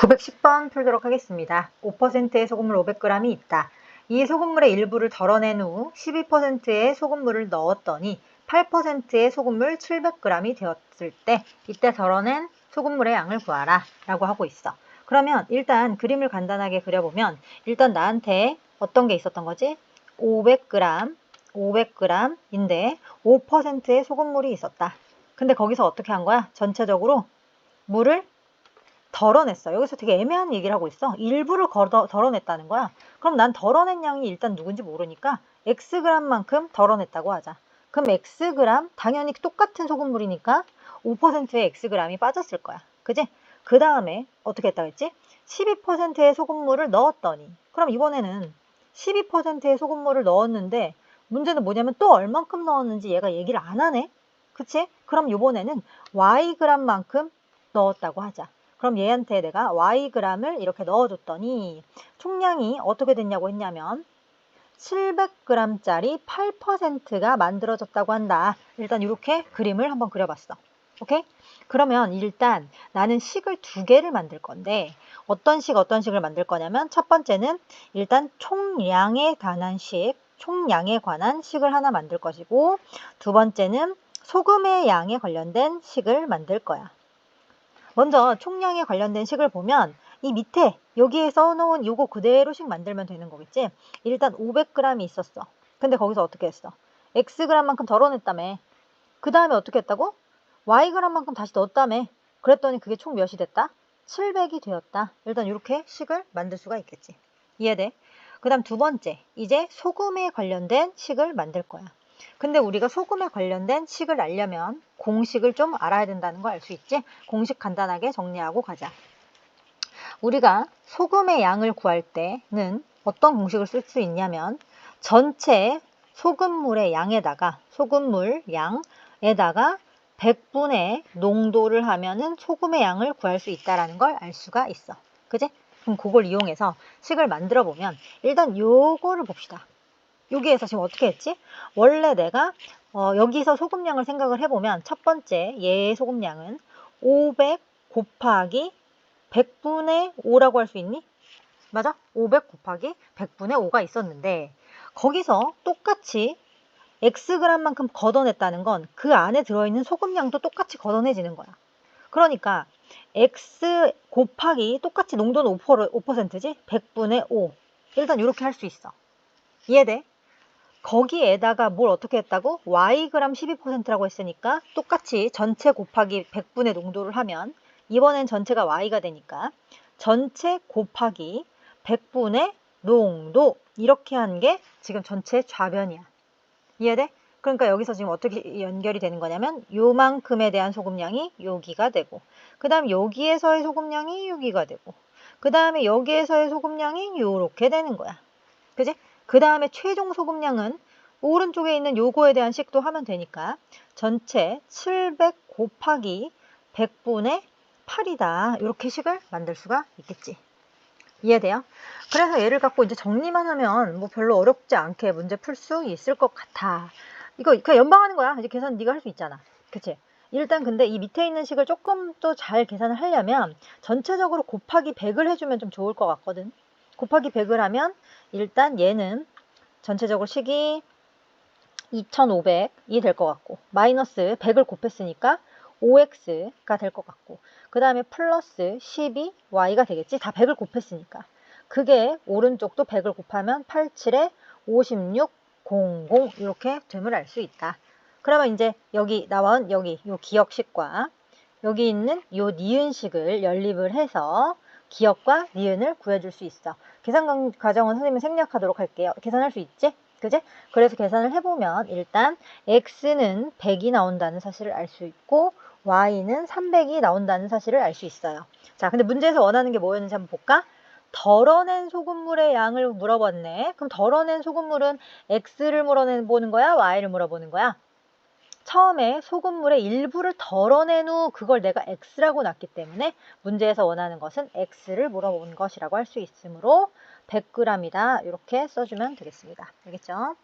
910번 풀도록 하겠습니다. 5%의 소금물 500g이 있다. 이 소금물의 일부를 덜어낸 후 12%의 소금물을 넣었더니 8%의 소금물 700g이 되었을 때 이때 덜어낸 소금물의 양을 구하라 라고 하고 있어. 그러면 일단 그림을 간단하게 그려보면 일단 나한테 어떤 게 있었던 거지? 500g, 500g인데 5%의 소금물이 있었다. 근데 거기서 어떻게 한 거야? 전체적으로 물을 덜어냈어. 여기서 되게 애매한 얘기를 하고 있어. 일부를 걷어, 덜어냈다는 거야. 그럼 난 덜어낸 양이 일단 누군지 모르니까 xg만큼 덜어냈다고 하자. 그럼 xg 당연히 똑같은 소금물이니까 5%의 xg이 빠졌을 거야. 그지? 그 다음에 어떻게 했다고 했지? 12%의 소금물을 넣었더니 그럼 이번에는 12%의 소금물을 넣었는데 문제는 뭐냐면 또 얼만큼 넣었는지 얘가 얘기를 안 하네. 그치? 그럼 이번에는 yg만큼 넣었다고 하자. 그럼 얘한테 내가 yg을 이렇게 넣어줬더니 총량이 어떻게 됐냐고 했냐면 700g짜리 8%가 만들어졌다고 한다. 일단 이렇게 그림을 한번 그려봤어. 오케이? 그러면 일단 나는 식을 두 개를 만들 건데 어떤 식 어떤 식을 만들 거냐면 첫 번째는 일단 총량에 관한 식, 총량에 관한 식을 하나 만들 것이고 두 번째는 소금의 양에 관련된 식을 만들 거야. 먼저 총량에 관련된 식을 보면 이 밑에 여기에 써놓은 요거 그대로씩 만들면 되는 거겠지. 일단 500g이 있었어. 근데 거기서 어떻게 했어? xg만큼 덜어냈다며. 그 다음에 어떻게 했다고? yg만큼 다시 넣었다며. 그랬더니 그게 총 몇이 됐다? 700이 되었다. 일단 이렇게 식을 만들 수가 있겠지. 이해돼? 그 다음 두 번째, 이제 소금에 관련된 식을 만들 거야. 근데 우리가 소금에 관련된 식을 알려면 공식을 좀 알아야 된다는 거알수 있지? 공식 간단하게 정리하고 가자. 우리가 소금의 양을 구할 때는 어떤 공식을 쓸 수 있냐면 전체 소금물의 양에다가 소금물 양에다가 100분의 농도를 하면은 소금의 양을 구할 수 있다라는 걸 알 수가 있어. 그지? 그럼 그걸 이용해서 식을 만들어 보면 일단 요거를 봅시다. 여기에서 지금 어떻게 했지? 원래 내가 어, 여기서 소금량을 생각을 해보면 첫 번째 얘의 소금량은 500 곱하기 100분의 5라고 할 수 있니? 맞아? 500 곱하기 100분의 5가 있었는데 거기서 똑같이 xg만큼 걷어냈다는 건 그 안에 들어있는 소금량도 똑같이 걷어내지는 거야. 그러니까 x 곱하기 똑같이 농도는 5%, 5%지? 100분의 5. 일단 이렇게 할 수 있어. 이해돼? 거기에다가 뭘 어떻게 했다고? yg 12%라고 했으니까 똑같이 전체 곱하기 100분의 농도를 하면 이번엔 전체가 y가 되니까 전체 곱하기 100분의 농도 이렇게 한 게 지금 전체 좌변이야. 이해돼? 그러니까 여기서 지금 어떻게 연결이 되는 거냐면 요만큼에 대한 소금량이 여기가 되고 그 다음 여기에서의 소금량이 여기가 되고 그 다음에 여기에서의 소금량이 요렇게 되는 거야. 그지? 그 다음에 최종 소금량은 오른쪽에 있는 요거에 대한 식도 하면 되니까 전체 700 곱하기 100분의 8이다. 이렇게 식을 만들 수가 있겠지. 이해돼요? 그래서 얘를 갖고 이제 정리만 하면 뭐 별로 어렵지 않게 문제 풀 수 있을 것 같아. 이거 그냥 연방하는 거야. 이제 계산 네가 할 수 있잖아. 그치? 일단 근데 이 밑에 있는 식을 조금 더 잘 계산을 하려면 전체적으로 곱하기 100을 해주면 좀 좋을 것 같거든. 곱하기 100을 하면 일단 얘는 전체적으로 식이 2500이 될 것 같고 마이너스 100을 곱했으니까 5x가 될 것 같고 그 다음에 플러스 12y가 되겠지? 다 100을 곱했으니까. 그게 오른쪽도 100을 곱하면 87에 56, 00 이렇게 됨을 알 수 있다. 그러면 이제 여기 나온 여기 요 기억식과 여기 있는 요 니은식을 연립을 해서 기억과 니은을 구해줄 수 있어 계산 과정은 선생님이 생략하도록 할게요 계산할 수 있지? 그지? 그래서 계산을 해보면 일단 x는 100이 나온다는 사실을 알 수 있고 y는 300이 나온다는 사실을 알 수 있어요. 자, 근데 문제에서 원하는 게 뭐였는지 한번 볼까? 덜어낸 소금물의 양을 물어봤네. 그럼 덜어낸 소금물은 x를 물어보는 거야? y를 물어보는 거야? 처음에 소금물의 일부를 덜어낸 후 그걸 내가 x라고 놨기 때문에 문제에서 원하는 것은 x를 물어본 것이라고 할 수 있으므로 100g이다. 이렇게 써주면 되겠습니다. 알겠죠?